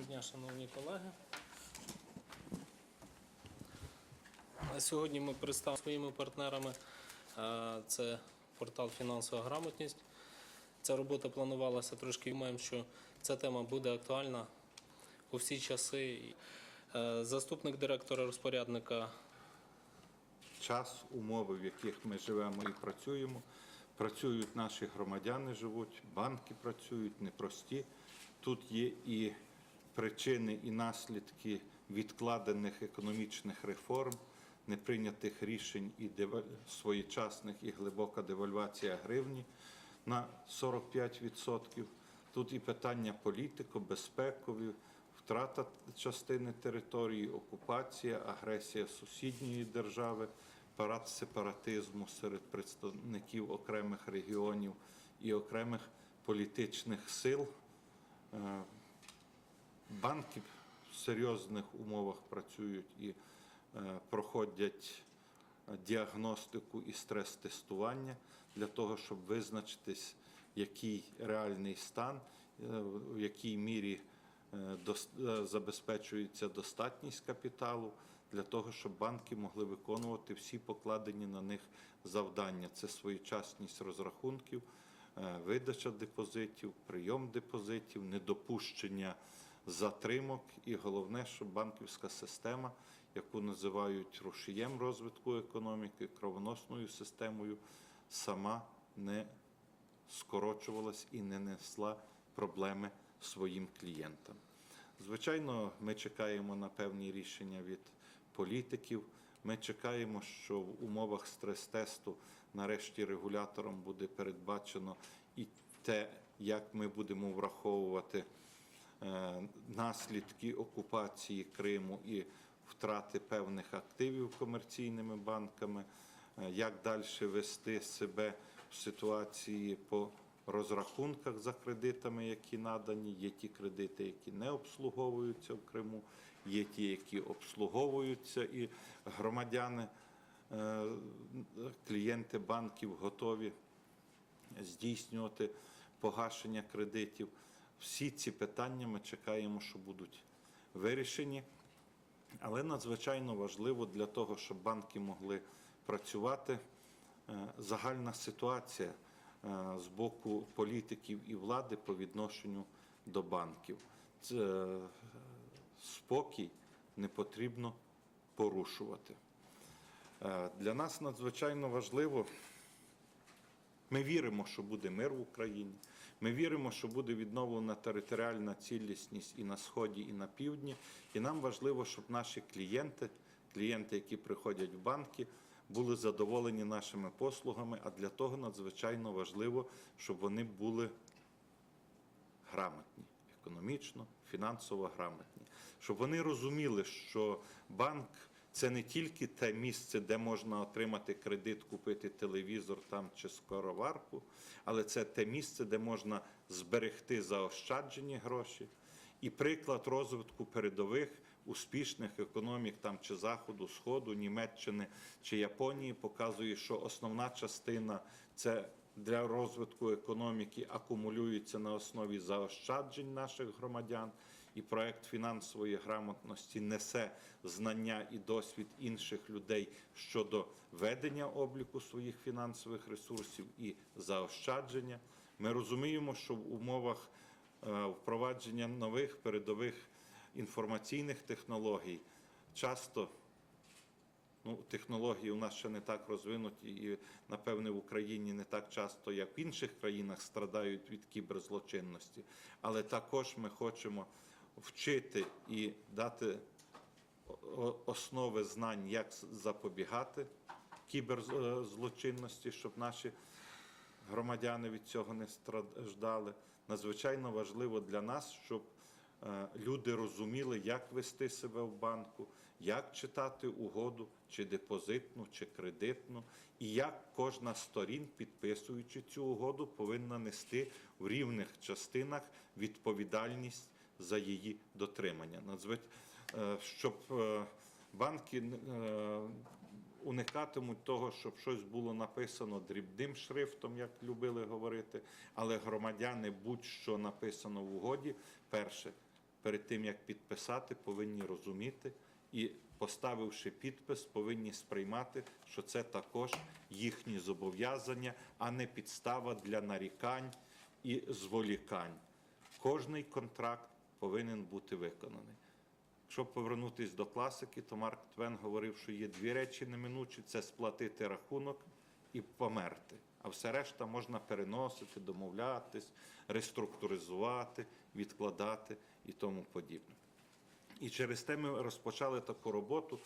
Доброго дня, шановні колеги. Сьогодні ми представимо своїми партнерами. е, Це портал Фінансова грамотність. Ця робота планувалася трошки. Думаємо, що ця тема буде актуальна у всі часи. Е, Заступник директора розпорядника час, умови, в яких ми живемо і працюємо. Працюють наші громадяни, живуть, банки працюють непрості. Тут є і причини, і наслідки відкладених економічних реформ, неприйнятих рішень і своєчасних і глибока девальвація гривні на 45%. Тут і питання політико-безпекові, втрата частини території, окупація, агресія сусідньої держави, парад сепаратизму серед представників окремих регіонів і окремих політичних сил. Банки в серйозних умовах працюють і е, проходять е, діагностику і стрес-тестування для того, щоб визначитись, який реальний стан, е, в якій мірі забезпечується достатність капіталу для того, щоб банки могли виконувати всі покладені на них завдання. Це своєчасність розрахунків, видача депозитів, прийом депозитів, недопущення затримок і головне, щоб банківська система, яку називають рушієм розвитку економіки, кровоносною системою, сама не скорочувалась і не несла проблеми своїм клієнтам. Звичайно, ми чекаємо на певні рішення від політиків. Ми чекаємо, що в умовах стрес-тесту нарешті регулятором буде передбачено і те, як ми будемо враховувати наслідки окупації Криму і втрати певних активів комерційними банками, е, як далі вести себе в ситуації по розрахунках за кредитами, які надані. Є ті кредити, які не обслуговуються в Криму, є ті, які обслуговуються, і громадяни, е, клієнти банків готові здійснювати погашення кредитів. Всі ці питання ми чекаємо, що будуть вирішені. Але надзвичайно важливо для того, щоб банки могли працювати, е, загальна ситуація е, з боку політиків і влади по відношенню до банків. Це е, спокій не потрібно порушувати. Для нас надзвичайно важливо. Ми віримо, що буде мир в Україні. Ми віримо, що буде відновлена територіальна цілісність і на сході, і на півдні. І нам важливо, щоб наші клієнти, клієнти, які приходять в банки, були задоволені нашими послугами. А для того надзвичайно важливо, щоб вони були грамотні, економічно, фінансово грамотні, щоб вони розуміли, що банк це не тільки те місце, де можна отримати кредит, купити телевізор там чи скороварку, але це те місце, де можна зберегти заощаджені гроші. І приклад розвитку передових успішних економік там чи Заходу, Сходу, Німеччини чи Японії показує, що основна частина це для розвитку економіки акумулюється на основі заощаджень наших громадян, і проект фінансової грамотності несе знання і досвід інших людей щодо ведення обліку своїх фінансових ресурсів і заощадження. Ми розуміємо, що в умовах е, впровадження нових передових інформаційних технологій часто Ну, технології у нас ще не так розвинуті, і напевне в Україні не так часто, як в інших країнах, страдають від кіберзлочинності. Але також ми хочемо вчити і дати основи знань, як запобігати кіберзлочинності, щоб наші громадяни від цього не страждали. Надзвичайно важливо для нас, щоб е, люди розуміли, як вести себе в банку, як читати угоду, чи депозитну, чи кредитну, і як кожна сторін, підписуючи цю угоду, повинна нести в рівних частинах відповідальність за її дотримання. Е, Щоб е, банки е, уникатимуть того, щоб щось було написано дрібним шрифтом, як любили говорити, але громадяни будь-що написано в угоді, перше перед тим як підписати, повинні розуміти і, поставивши підпис, повинні сприймати, що це також їхні зобов'язання, а не підстава для нарікань і зволікань. Кожний контракт повинен бути виконаний. Якщо повернутися до класики, то Марк Твен говорив, що є дві речі неминучі: це сплатити рахунок і померти. А все решта можна переносити, домовлятись, реструктуризувати, відкладати і тому подібне. І через те ми розпочали таку роботу.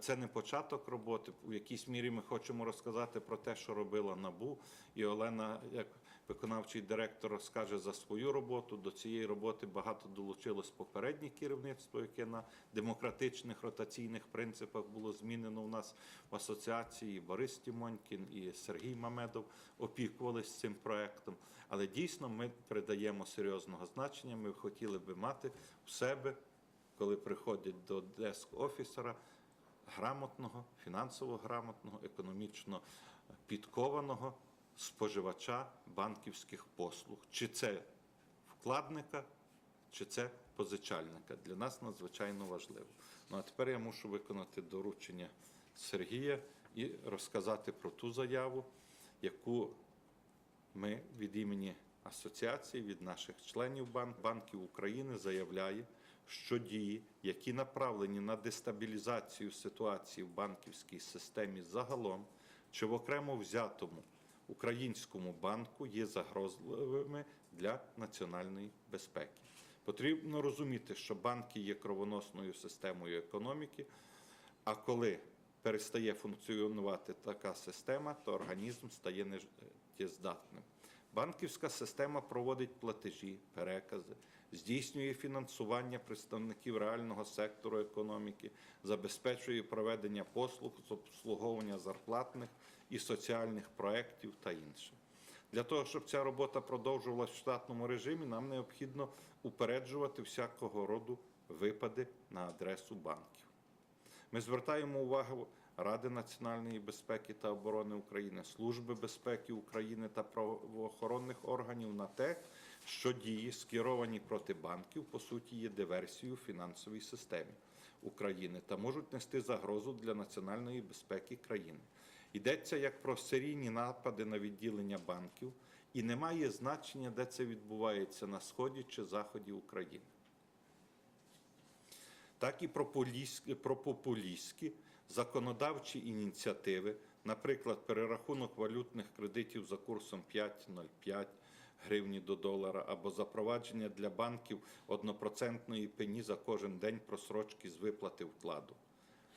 Це не початок роботи. У якійсь мірі ми хочемо розказати про те, що робила НАБУ. І Олена, як виконавчий директор, розкаже за свою роботу. До цієї роботи багато долучилось попереднє керівництво, яке на демократичних ротаційних принципах було змінено у нас в асоціації. Борис Тімонькін і Сергій Мамедов опікувались цим проектом. Але дійсно ми придаємо серйозного значення. Ми хотіли би мати в себе коли приходять до деск-офісера, грамотного, фінансово грамотного, економічно підкованого споживача банківських послуг. Чи це вкладника, чи це позичальника. Для нас надзвичайно важливо. Ну а тепер я мушу виконати доручення Сергія і розказати про ту заяву, яку ми від імені асоціації, від наших членів банк, банків України заявляє, що дії, які направлені на дестабілізацію ситуації в банківській системі загалом, чи в окремо взятому українському банку є загрозливими для національної безпеки. Потрібно розуміти, що банки є кровоносною системою економіки, а коли перестає функціонувати така система, то організм стає нежиттєздатним. Банківська система проводить платежі, перекази, здійснює фінансування представників реального сектору економіки, забезпечує проведення послуг з обслуговування зарплатних і соціальних проєктів та інше. Для того, щоб ця робота продовжувалася в штатному режимі, нам необхідно упереджувати всякого роду випади на адресу банків. Ми звертаємо увагу Ради національної безпеки та оборони України, Служби безпеки України та правоохоронних органів на те, що дії, скеровані проти банків, по суті, є диверсією в фінансовій системі України та можуть нести загрозу для національної безпеки країни. Йдеться як про серійні напади на відділення банків, і немає значення, де це відбувається на сході чи заході України так і про популістські законодавчі ініціативи, наприклад, перерахунок валютних кредитів за курсом 5,05 гривні до долара або запровадження для банків однопроцентної пені за кожен день просрочки з виплати вкладу.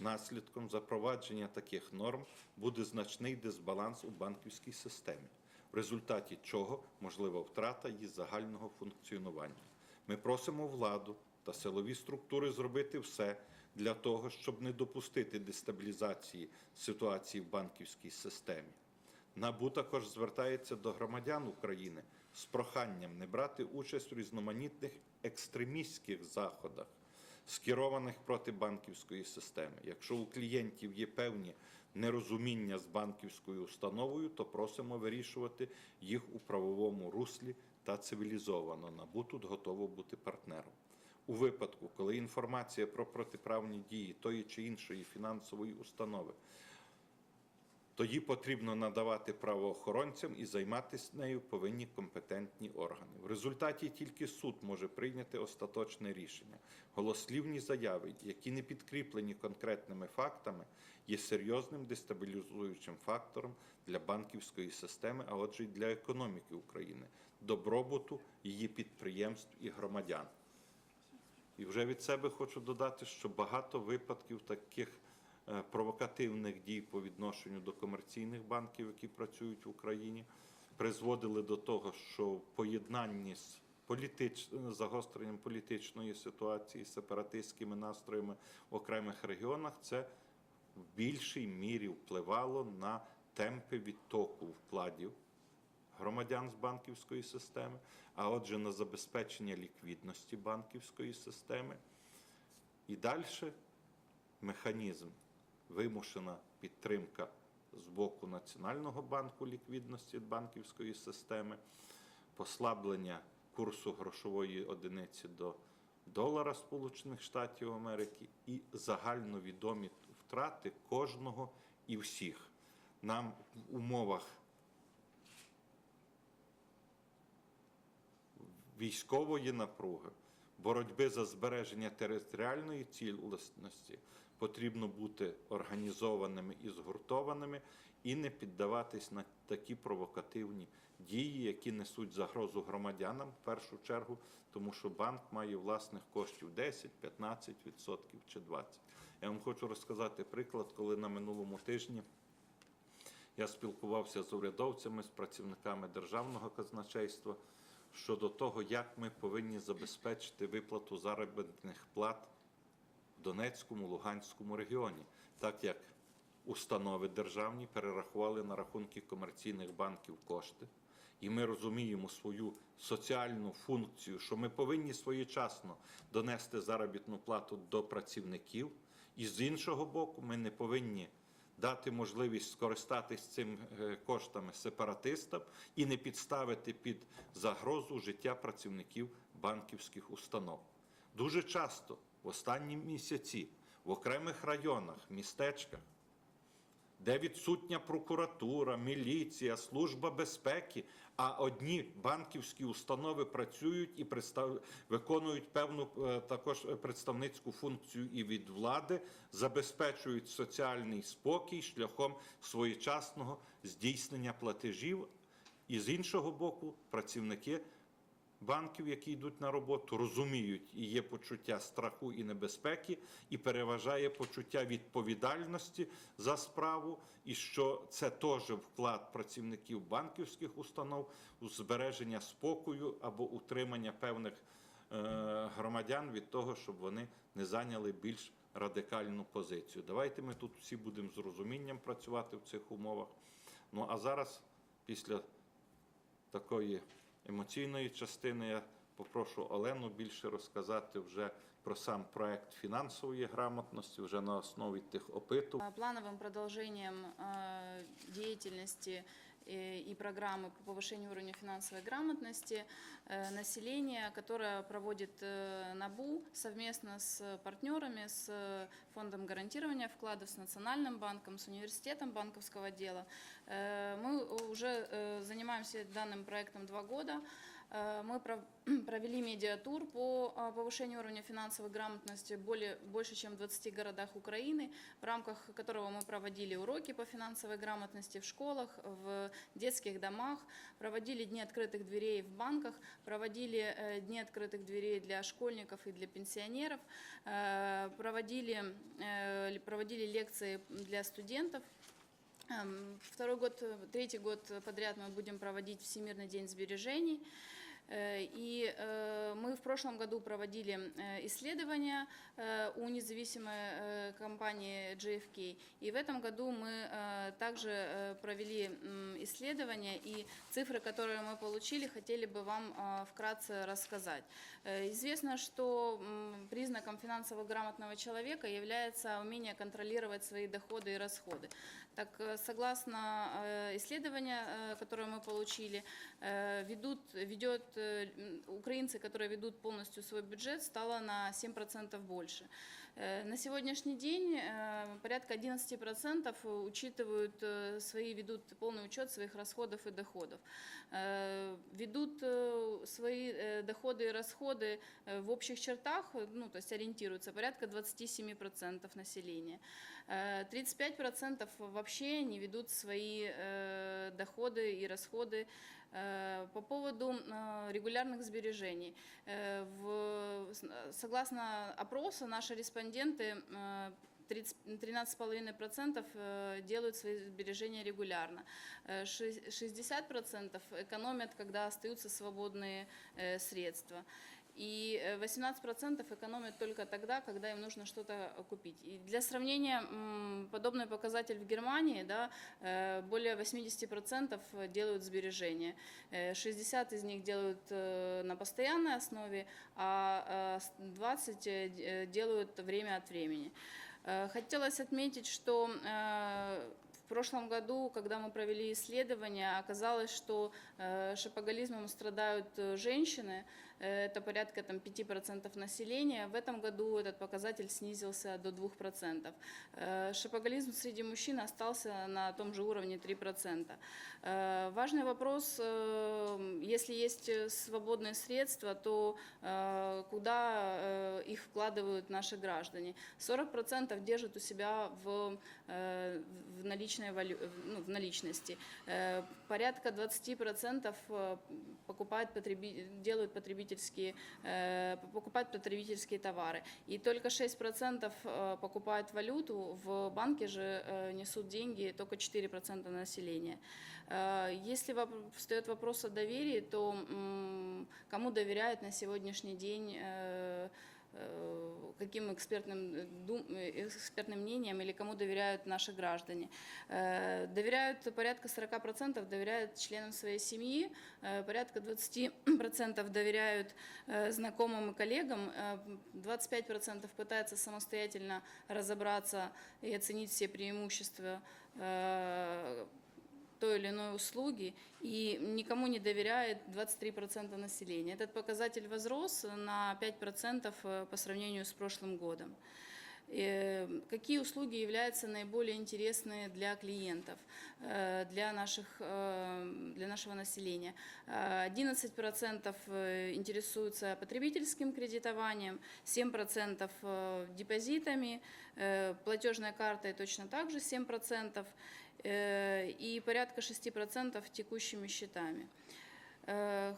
Наслідком запровадження таких норм буде значний дисбаланс у банківській системі, в результаті чого можлива втрата її загального функціонування. Ми просимо владу та силові структури зробити все для того, щоб не допустити дестабілізації ситуації в банківській системі. НАБУ також звертається до громадян України з проханням не брати участь у різноманітних екстремістських заходах, скерованих проти банківської системи. Якщо у клієнтів є певні нерозуміння з банківською установою, то просимо вирішувати їх у правовому руслі та цивілізовано. НАБУ тут готово бути партнером. У випадку, коли інформація про протиправні дії тої чи іншої фінансової установи тоді потрібно надавати правоохоронцям і займатися нею повинні компетентні органи. В результаті тільки суд може прийняти остаточне рішення. Голослівні заяви, які не підкріплені конкретними фактами, є серйозним дестабілізуючим фактором для банківської системи, а отже й для економіки України, добробуту її підприємств і громадян. І вже від себе хочу додати, що багато випадків таких провокативних дій по відношенню до комерційних банків, які працюють в Україні, призводили до того, що в поєднанні з політич... загостренням політичної ситуації, сепаратистськими настроями в окремих регіонах, це в більшій мірі впливало на темпи відтоку вкладів громадян з банківської системи, а отже, на забезпечення ліквідності банківської системи. І далі механізм вимушена підтримка з боку Національного банку ліквідності банківської системи, послаблення курсу грошової одиниці до долара Сполучених Штатів Америки і загальновідомі втрати кожного і всіх. Нам в умовах військової напруги, боротьби за збереження територіальної цілісності потрібно бути організованими і згуртованими і не піддаватись на такі провокативні дії, які несуть загрозу громадянам в першу чергу, тому що банк має власних коштів 10, 15% чи 20%. Я вам хочу розказати приклад, коли на минулому тижні я спілкувався з урядовцями, з працівниками державного казначейства щодо того, як ми повинні забезпечити виплату заробітних плат Донецькому, Луганському регіоні, так як установи державні перерахували на рахунки комерційних банків кошти. І ми розуміємо свою соціальну функцію, що ми повинні своєчасно донести заробітну плату до працівників, і з іншого боку, ми не повинні дати можливість скористатись цим е, коштами сепаратистам і не підставити під загрозу життя працівників банківських установ. Дуже часто в останні місяці в окремих районах, містечках, де відсутня прокуратура, міліція, служба безпеки, а одні банківські установи працюють і представ... виконують певну е, також представницьку функцію і від влади, забезпечують соціальний спокій шляхом своєчасного здійснення платежів. І з іншого боку, працівники банків, які йдуть на роботу, розуміють і є почуття страху і небезпеки, і переважає почуття відповідальності за справу, і що це теж вклад працівників банківських установ у збереження спокою або утримання певних е, громадян від того, щоб вони не зайняли більш радикальну позицію. Давайте ми тут всі будемо з розумінням працювати в цих умовах. Ну а зараз, після такої емоційної частини я попрошу Олену більше розказати вже про сам проект фінансової грамотності, вже на основі тих опитувань. А, Плановым продолжением э, деятельности э, и программы по повышению уровня финансовой грамотности э, населения, которое проводит э, НАБУ совместно с партнерами, с э, Фондом гарантирования вкладов, с Национальным банком, с Университетом банковского дела. Э, Мы уже э, занимаемся данным проектом два года. Э, Мы пров- провели медиатур по а, повышению уровня финансовой грамотности более, больше, чем в 20 городах Украины, в рамках которого мы проводили уроки по финансовой грамотности в школах, в детских домах, проводили дни открытых дверей в банках, проводили э, дни открытых дверей для школьников и для пенсионеров, э, проводили, проводили лекции для студентов. Эм, Второй год, третий год подряд мы будем проводить Всемирный день сбережений. Э, И э, мы в прошлом году проводили э, исследования у независимой компании GFK. И в этом году мы также провели исследования и цифры, которые мы получили, хотели бы вам вкратце рассказать. Известно, что признаком финансово грамотного человека является умение контролировать свои доходы и расходы. Так, э, согласно э, исследования, э, которое мы получили, э, ведут, ведет, э, м, украинцы, которые ведут полностью свой бюджет, стало на 7% больше. Э, На сегодняшний день э, порядка 11% учитывают э, свои, ведут полный учет своих расходов и доходов. Э, Ведут э, свои э, доходы и расходы э, в общих чертах, э, ну, то есть ориентируются порядка 27% населения. Э, 35% вообще не ведут свои э, доходы и расходы Э, По поводу э, регулярных сбережений. Э, в- с- Согласно опросу, наши респонденты э, 30 13,5% э, делают свои сбережения регулярно. Э, шесть- 60% экономят, когда остаются свободные э, средства. И э, 18% экономят только тогда, когда им нужно что-то э, купить. И для сравнения, м, подобный показатель в Германии, да, э, более 80% делают сбережения. Э, 60 из них делают э, на постоянной основе, а э, с- 20 э, д- э, делают время от времени. Э, Хотелось отметить, что э, в прошлом году, когда мы провели исследование, оказалось, что э, шопоголизмом страдают э, женщины, э, это порядка там, 5% населения. В этом году этот показатель снизился до 2%. Э, Шопоголизм среди мужчин остался на том же уровне 3%. Э, Важный вопрос, если есть свободные средства, то куда их вкладывают наши граждане? 40% держат у себя в, в, наличной ну, в наличности. Э, Порядка 20% э, покупают потреби- делают потребительские, э, покупают потребительские товары. И только 6% э, покупают валюту, в банке же несут деньги только 4% населения. Если встает вопрос о доверии, то кому доверяют на сегодняшний день каким экспертным, э, дум- э, экспертным мнением или кому доверяют наши граждане. Э, Доверяют порядка 40% доверяют членам своей семьи, э, порядка 20% доверяют э, знакомым и коллегам, э, 25% пытаются самостоятельно разобраться и оценить все преимущества э, той или иной услуги, и никому не доверяет 23% населения. Этот показатель возрос на 5% э, по сравнению с прошлым годом. Э, Какие услуги являются наиболее интересные для клиентов, э, для, наших, для нашего населения? Э, 11% э, интересуются потребительским кредитованием, 7% э, депозитами, платежной картой точно так же 7%, э, и порядка 6% текущими счетами. Э,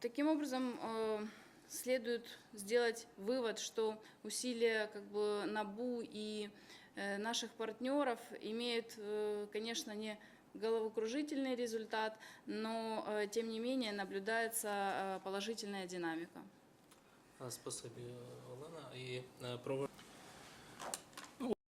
Таким образом, э, следует сделать вывод, что усилия как бы НАБУ и э, наших партнеров имеют, э, конечно, не головокружительный результат, но э, тем не менее наблюдается э, положительная динамика. А, Спасибі, Олена. Про